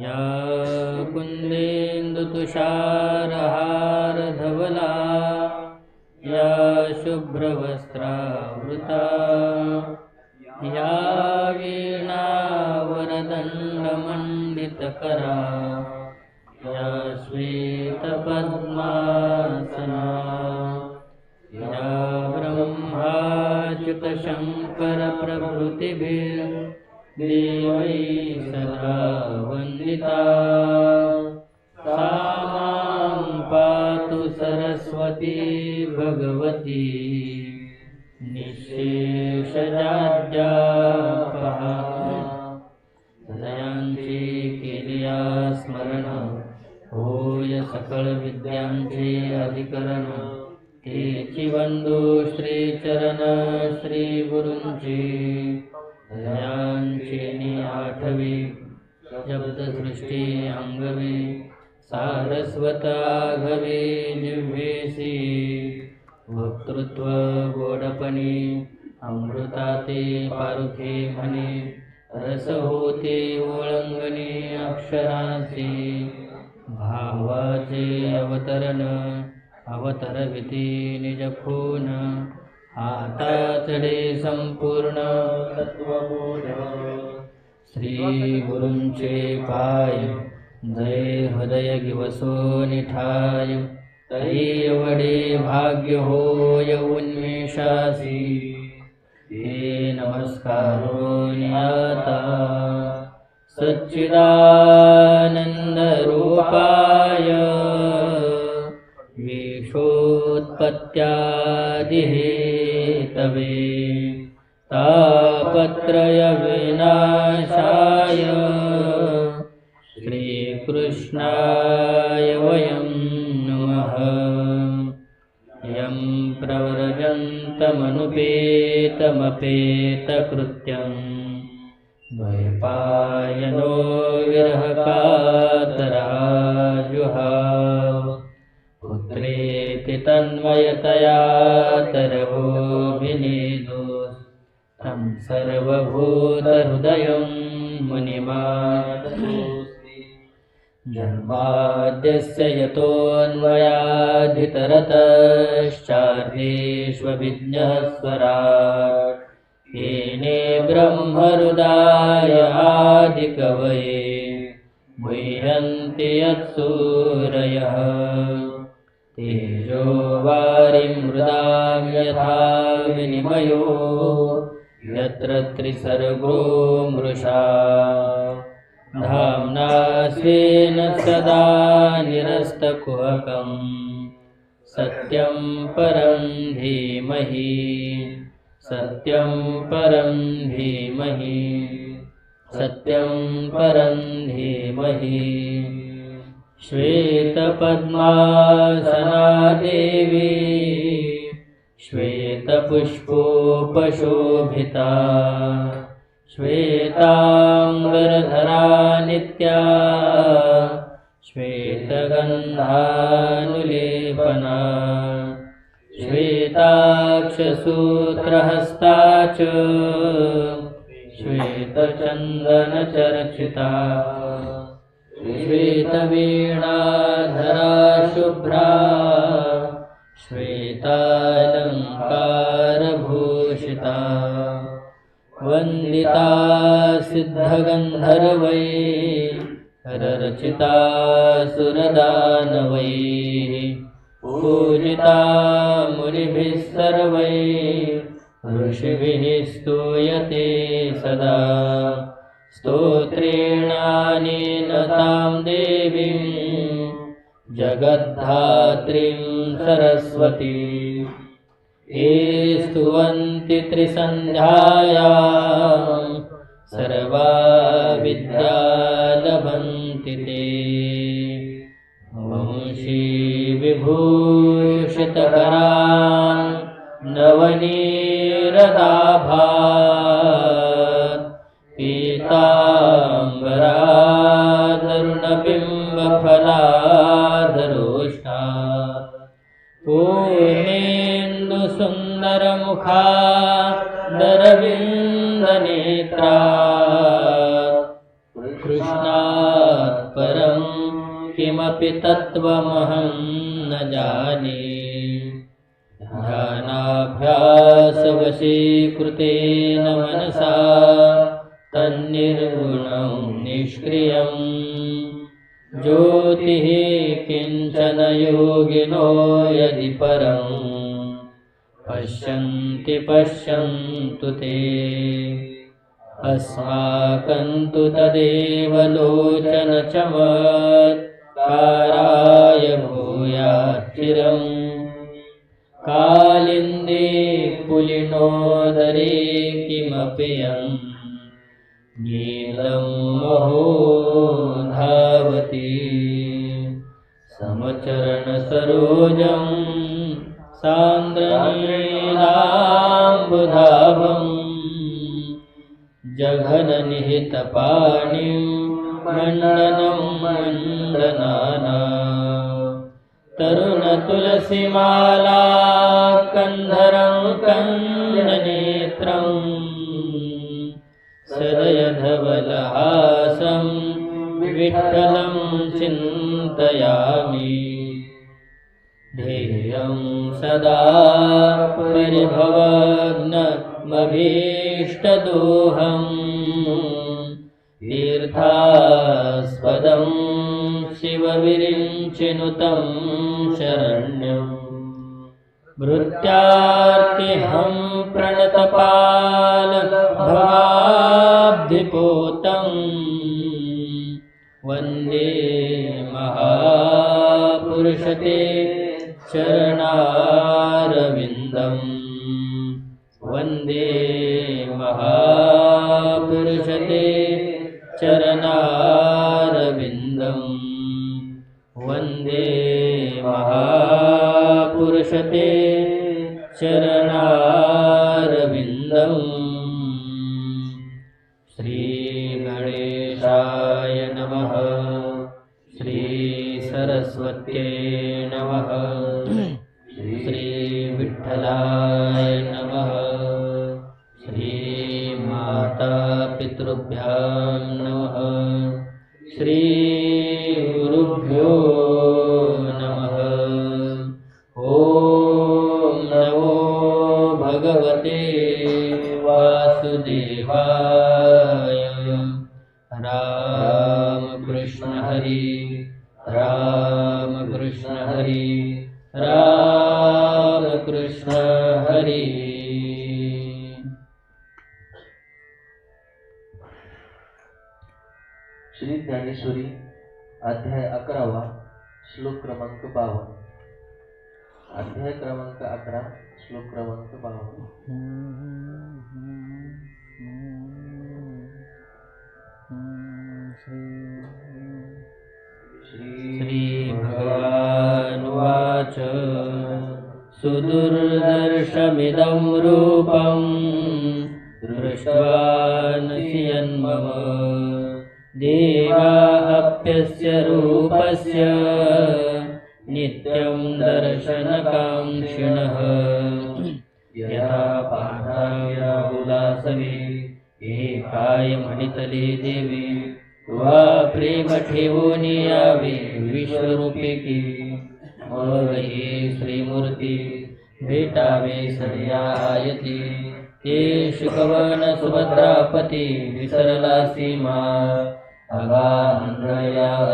या कुन्देन्दुतुषारहारधवला या शुभ्रवस्त्रावृता या वीणावरदण्डमण्डितकरा या श्वेतपद्मासना या देवै सदा वन्दिता। का मां पातु सरस्वती भगवती निशेषजापहादयांशे केलिया स्मरणसकलविद्यांशे अधिकरणे। चिबन्धो श्रीचरणश्रीगुरु दया शब्दसृष्टी अंगवे सारस्वता घवे जिव्हेसी वक्तृत्व गोडपणे अमृताते पारुखे म्हणे रस होते ओळंगणे अक्षरांचे भावाचे अवतरण अवतरविती निज खून हाताचडे संपूर्ण तत्वबोध श्रीगुरुञ्च पाय दयहृदयदिवसो निठाय। दयि वडे भाग्यहोय उन्मेषासि। हे नमस्कारो नियता सच्चिदानन्दरूपाय येषोत्पत्यादिहे तापत्रयविनाशाय श्रीकृष्णाय वयं नमः। यं प्रव्रजन्तमनुपेतमपेतकृत्यम् द्वैपायनो विरहकातराजुहाव पुत्रेति तन्मयतया तरवोऽभिनेदोस् सर्वभूतहृदयं मुनिमानतोऽस्मि जन्माद्यस्य यतोऽन्वयाधितरतश्चार्धेष्वभिज्ञः स्वराट्। येने ब्रह्महृदाय आदिकवये मुह्यन्ति यत्सूरयः। तेजो वारिं मृदां यथा विनिमयो यत्र त्रिसर्गो मृषा धाम्ना स्वेन सदा निरस्तकुहकम्। सत्यं परं धीमहि। सत्यं परं धीमहि। सत्यं परं धीमहि। श्वेतपद्मासना देवी श्वेतपुष्पोपशोभिता। श्वेताम्बरधरा नित्या। श्वेतगन्धानुलेपना। श्वेताक्षसूत्रहस्ता च। श्वेतचन्दनचर्चिता। श्वेतवीणाधरा शुभ्रा श्वेतालङ्कारभूषिता। वन्दिता सिद्धगन्धर्वै रचिता सुरदानवैः पूजिता मुनिभिः सर्वैः ऋषिभिः स्तूयते सदा। स्तोत्रेणानेन तां देवीं जगद्धात्रीं सरस्वती। ये स्तुवन्ति त्रिसन्ध्यायां। सर्वा विद्या लभन्ति ते। वंशी विभूषितकरान् नवनीरदाभात्। पीताम्बरादरुणबिम्बफलाधरोष्टा पूर्णेन्दुसुन्दरमुखा दरविन्दनेत्रा कृष्णात् किमपि तत्त्वमहं न जाने। ध्यानाभ्यासवशीकृतेन मनसा तन्निर्गुणं निष्क्रियम्। ज्योतिः किञ्चन योगिनो यदि परं पश्यन्ति पश्यन्तु ते। अस्माकं तु तदेव लोचनचमत्काराय भूयाच्चिरम् कालिन्दे पुलिनोदरे किमपि यम् नीलं महो धावति। समचरणसरोजं सान्द्रनीलाम्बुधाभम् जघननिहितपाणिं मण्डनं मण्डनाना। तरुणतुलसीमाला कन्धरं कन्दनेत्रम् सदयधवलहासं विठ्ठलं चिन्तयामि ध्येयं सदा परिभवग्नमभीष्टदोहम्। तीर्थास्पदं शिवविरिञ्चिनुतं शरण्यम्। भृत्यार्तिहं प्रणतपालभवाब्धिपोतम् वन्दे महापुरुषते चरणारविन्दम्। वन्दे श्रीविठ्ठलाय नमः। श्रीमातापितृभ्यां अध्याय क्रमांक अकरा श्लोक क्रमांक बावन्न. श्री श्रीभगवानुवाच सुदुर्दर्शमिदं रूपं दृष्ट्वानसि यन्मम देवाप्यस्य रूपस्य नित्यं दर्शनकाङ्क्षिणः। यथा पाठायाहुलासवे एकायमणितले देवी वा प्रेम ठेवून यावे विश्वरूपिकी। मग हे श्रीमूर्ती भेटावे सध्यायती ते शिकवन सुभद्रापती विसरला सीमा। अगा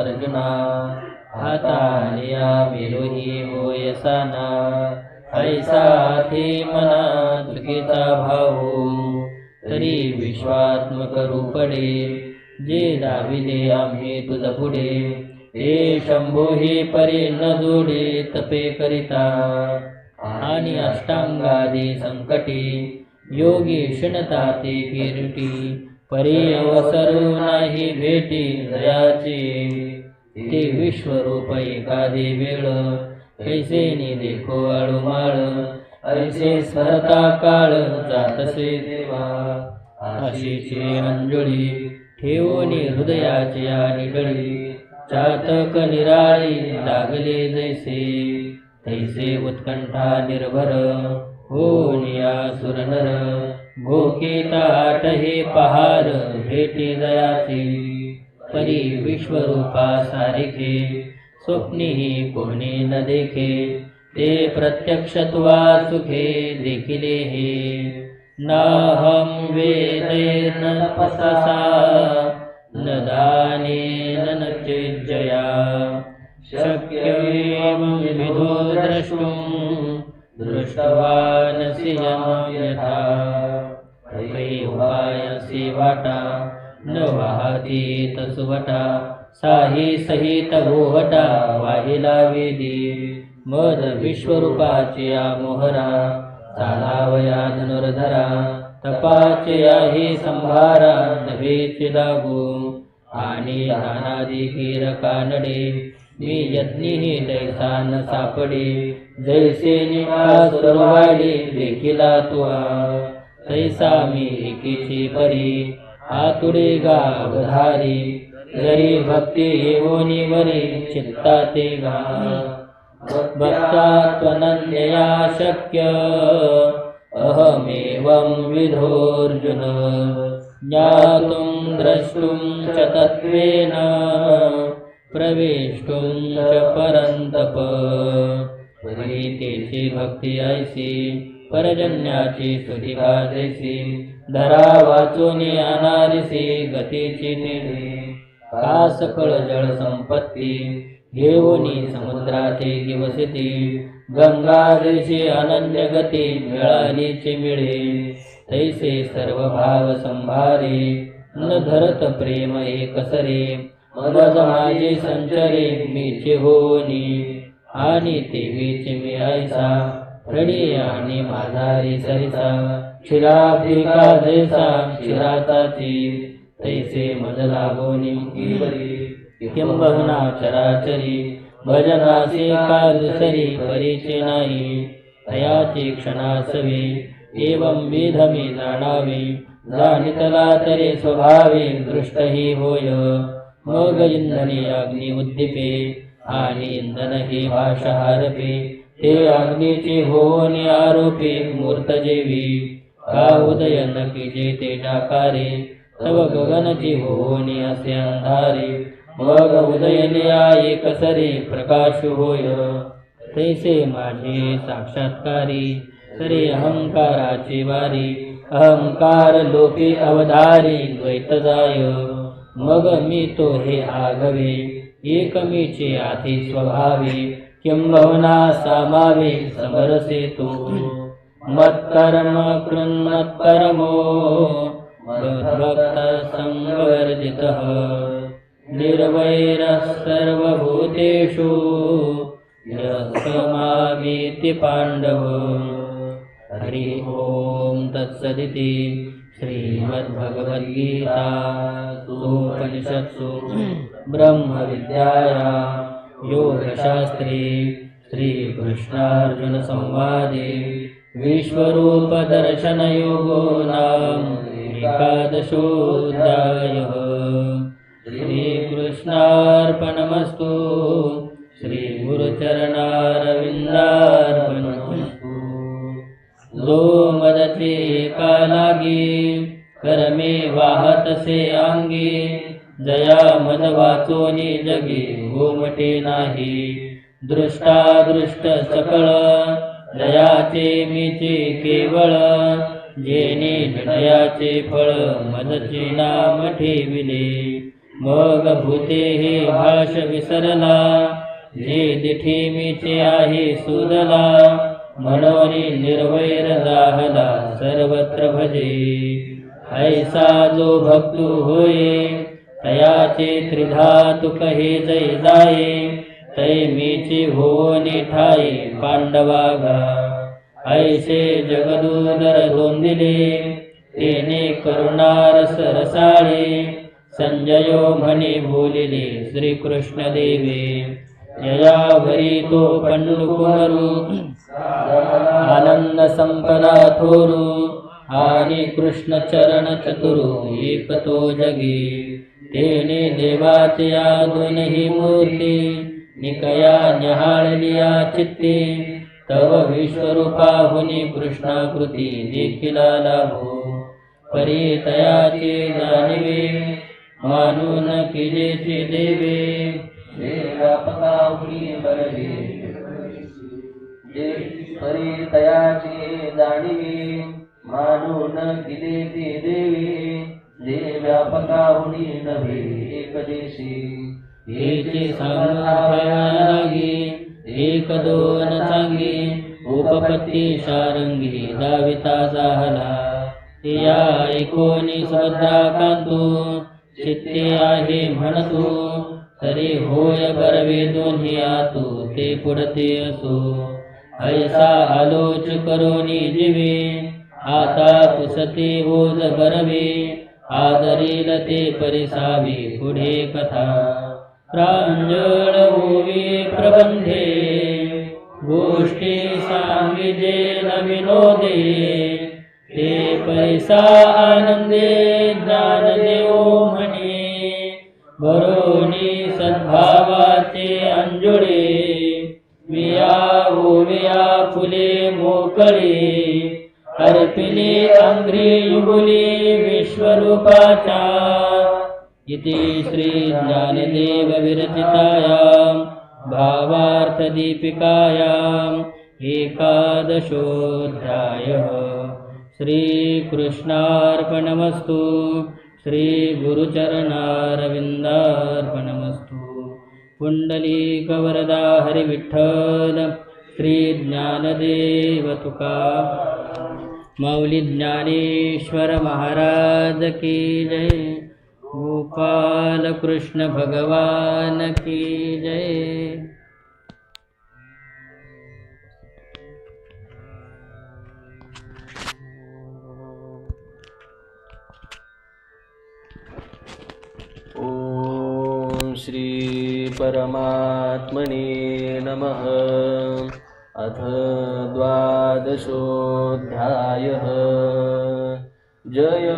अर्जुना हातालिया विरोही होयसाना ऐसा थे मना चुकीचा भाऊ. तरी विश्वात्मक रूपडे जे दाविले आम्ही तुझ पुढे. हे शंभो हे परे न जोडे तपे करिता. आणि अष्टांगादी संकटी योगी क्षणता ते किरटी परी अवसरू नाही भेटी दयाचे. ते विश्वरूप एखादी वेळ. कैसे नि देखो आळुमाळ ऐसे स्मरता काळ जातसे देवा. आशीचे अंजुळी ठेवून हृदयाची आणि गळी चातक निराळी लागले जैसे. तैसे उत्कंठा निर्भर हो निया सुरनर. भोके ताट हे पहार भेटी दयाची. परी विश्वरूपा सारिखे स्वप्नीही कोणी न देखे ते प्रत्यक्ष सुखे देखिले हे. नाहं वेदेन तपसा न दानेन न चेज्जया शक्यमेवं विधो द्रष्टुं दृष्टवानसि यं यथा कै वाटा न वाहती तसुवटा साही सहित गोवटा वाहिला वेदी मद विश्वरूपाची मोहरा चालावया धनुर्धरा तपाचया हि संभारा नभेची लागू आणि नानादी कीर कानडे मी यज्ञी तैसा न सापडे जैसे निवासुरवाडी देखिला तुआ तैसा मी एकीची परी आतुडे गावधारी जरी भक्ती येवोनी वरी चित्ता ते गा. भक्ता त्वनन्यया शक्य अहमेवं विधोऽर्जुन. ज्ञातुं द्रष्टुं च तत्त्वेन प्रवेष्टुं च परन्तप. परितेची भक्ती ऐसी परजन्याची स्तुतिका जैसी धरा वाचोनी अनारिसी गतीची तेढी का सकळ जळ संपत्ती घेऊनी समुद्राचे गिवसती गंगा जैसे अनन्य गती मिळालीचे मिळे. तैसे सर्व भाव संभारे न धरत प्रेम एकसरे मद माझे संचरे मीचे होनी आणि तेवीचे मी आयसा रडी आणि माझारी सरिसा. क्षीराब्धिका जैसा क्षीराताची तैसे मज लागोनी किंबहुना चराचरी भजनासे का दुसरी परीचे नाही तयाची क्षणासवे एवं विधमी जाणावे जाणितला तरी स्वभावे दृष्टही होय। मग इंधनी अग्नि उद्दीपे आणि इंधन ही भाषा हारपे ते अग्नीचे होऊन आरोपी मूर्तजेवी। का उदय किजे जे ते डाकारे तव गगनची होनी असे अंधारे। मग उदयनिया एकसरे प्रकाश होय। तैसे माझे साक्षात्कारी सरे अहंकाराचे वारी। अहंकार लोके अवधारी द्वैत जाय। मग मी तो हे आगवे एकमीचे आधी स्वभावे। किंबहुना सामावे समरसे तो। मत्कर्म कृन्मत्परमो मद्भक्त संवर्जितः निर्वैरः सर्वभूतेषु यस्मामीति पाण्डव। हरि ॐ तत्सदिति श्रीमद्भगवद्गीता उपनिषत्सु ब्रह्मविद्याया योगशास्त्रे श्रीकृष्णार्जुनसंवादे विश्वरूपदर्शनयोगो नाम एकादशोऽध्यायः श्रीकृष्णार्पणमस्तु। श्रीगुरुचरणारविन्दार्पणमस्तु। जो मदते कालागे करमे वाहतसे अंगी जया मद वाचोनी जगे गोमटे नाही। दृष्टादृष्ट सकळ दयाचे मीचे केवळ जेने हृदयाचे फळ मदचे नाम ठेविले. मग भूते हे भाष विसरला जे दिठे मीचे आहे सुदला. म्हणून निर्वैर राहला सर्वत्र भजे. ऐसा जो भक्तू होये तयाचे त्रिधातु हे जै जाये. तैमि भुवनि ठाई पाण्डवागा। ऐषे जगदुदरी एनि करुणारसरसा संजयो मणि भोलिने श्रीकृष्णदे यया भरीतो पण्डुकुहरु आनन्दसंपदा आनि कृष्णचरणचतुरु एकतो जगे। तेने देवाचया दोनिहि मूर्लि निकया निहाळलिया चित्ते तव विश्वरूपा हुनी कृष्णाकृती देखील लाभो। परी तयाचे जाणवे मानून किलेचे देवे। व्यापकाहुनी परी तयाचे जाणीवी मानून दिले ती देवी। जे नव्हे एकदेशी हेची एक दोन चांगी उपपत्ती शारंगी दाविता जाहला या एकोणीस भद्राकांतो चित्ते आहे म्हणतो तरी होय बरवे दोन्ही आतो ते पुढते असो. ऐसा आलोच करोनी जीवे आता पुसते ओज बरवे आदरील ते परिसावी पुढे कथा. प्रांजळ प्रबन्धे प्रबंधे गोष्टी सांगिजे न विनोदे ते पैसा आनंदे ज्ञानदेवो म्हणे भरोनी सद्भावाचे अंजुळे विया गोविया फुले मोकळे। अर्पिले अंघ्री युगुली विश्वरूपाच्या। इति श्रीज्ञानदेवविरचितायां भावार्थदीपिकायाम् एकादशोऽध्यायः। श्रीकृष्णार्पणमस्तु। श्रीगुरुचरणारविन्दार्पणमस्तु। पुण्डलीकवरदा हरिविठ्ठल श्रीज्ञानदेवतुका मौलिज्ञानीश्वरमहाराजकी जय। गोपाल कृष्ण भगवान की जय। ॐ श्री परमात्मने नमः। अथ द्वादशोऽध्यायः। जय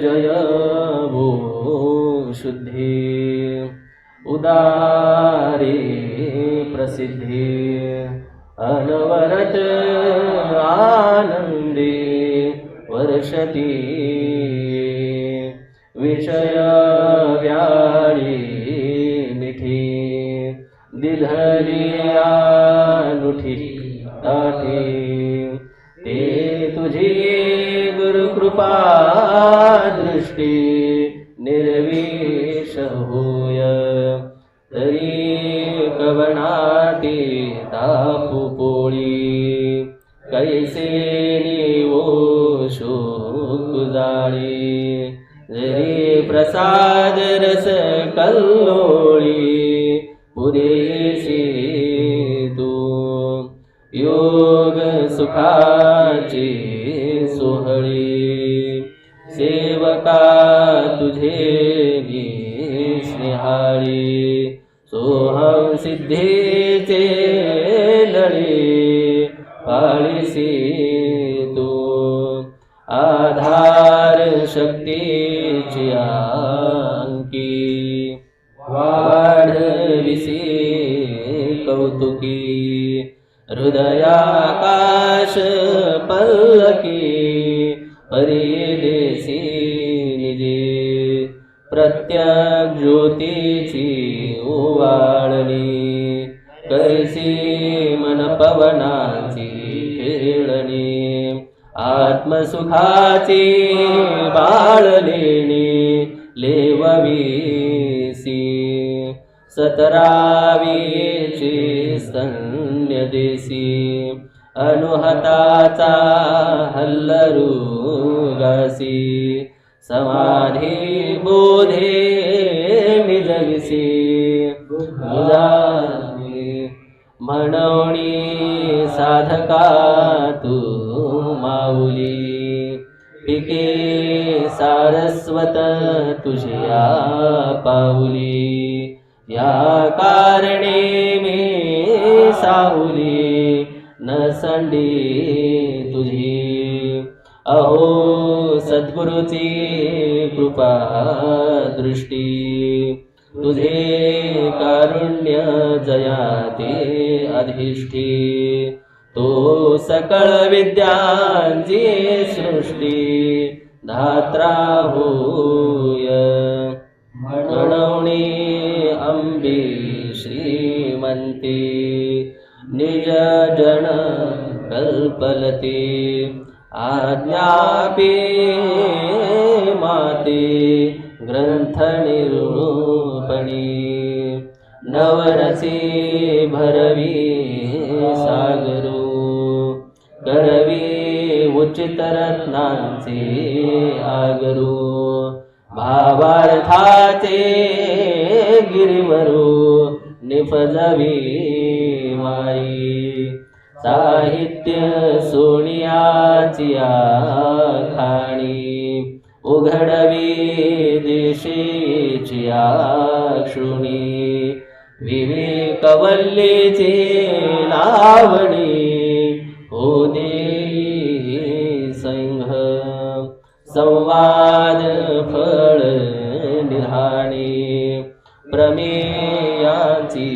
जय। उदारे प्रसिद्धी अनवरत आनन्दे वर्षति. विषय व्याळी मिठी दिधरियानुठी ताठी. ते तुझी गुरुकृपा दृष्टी निर्विष होय कवनाती तापू पोळी कैसे निवो शोक जाळी जरी प्रसाद रस कल्लोळी पुरेशी तू योग पाळीसी तू आधार शक्तीची अंकी. वाढविसी कौतुकी. हृदयाकाश पल्ल आत्मसुखाची बाळलेणी लेववीसी. सतरावीची स्तन्य देसी. अनुहताचा हल्लरू गासी समाधी बोधे निजविसी मुजानी म्हणवणी साधका तू माऊली. पिके सारस्वत तुझ्या पाऊली. या कारणे मी साऊली न संडी तुझी. अहो सद्गुरुची कृपा दृष्टी. तुझे कारुण्य जयाते अधिष्ठी. तो सकळ विद्यांची सृष्टी धात्रा होय. म्हणवणी श्रीमंती श्रीमन्ते निजजन कल्पलते आज्ञापी माते ग्रंथनिरूपणी नवरसी भरवी सागरू करवी उचितरत्नांचे आगरू भावार्थाचे गिरिवरू निफजवी माई. साहित्य सोनियाची खाणी उघडवी दिशेची क्षुणी विवेकवल्लीची लावणी दे संघ. संवाद फळ निहाणी प्रमेयाची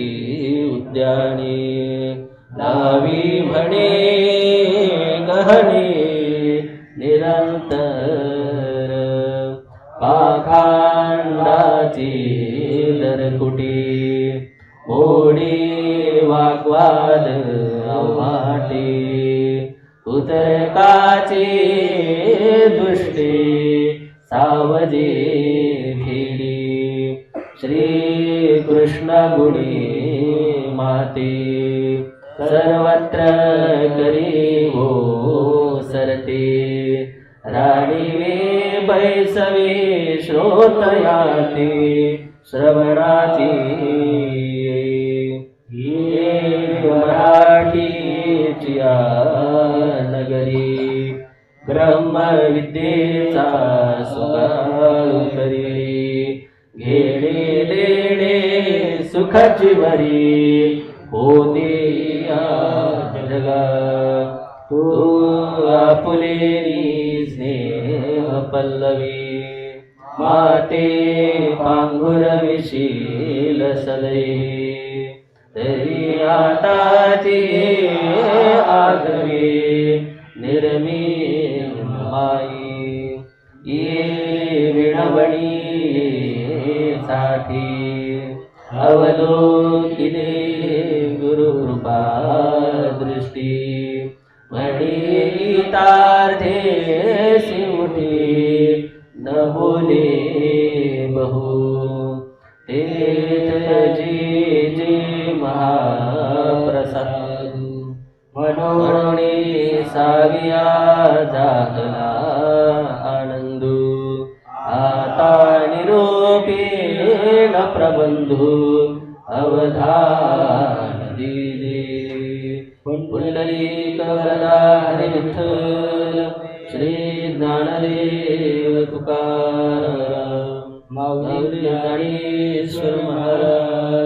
उद्याने लावी म्हणे गहणे निरंतर. पाखांडाची दरकुटी मोडी वाग्वाद अवाटे उतरकाचे दृष्टी सावजी भिडी श्री कृष्ण गुणी माते सर्वत्र करी हो सरते. राणीवे बैसवे श्रोतयाते श्रवणाची. ये मराठीची नगरी ब्रह्मविद्येचा विद्येचा करी घेणे देणे सुखाची वरी होते या जगा. तू आपुलेनी स्नेह पल्लवी. माते पांघुर विशील सदैवी तरी आताची आगवे निर्मी माई. ये विणवणी साठी अवलोकिले गुरुकृपा दृष्टी. म्हणीतार्थे शिवटी न बोले बहु. ते जी महाप्रसाद। मनोणी साविया जागला आनंदू। आता निरोपेण प्रबंधू अवधान दिले। पुंडलिक वरदा हरी विठ्ठल श्री ज्ञानदेव तुकाराम माऊली ज्ञानेश्वर महाराज।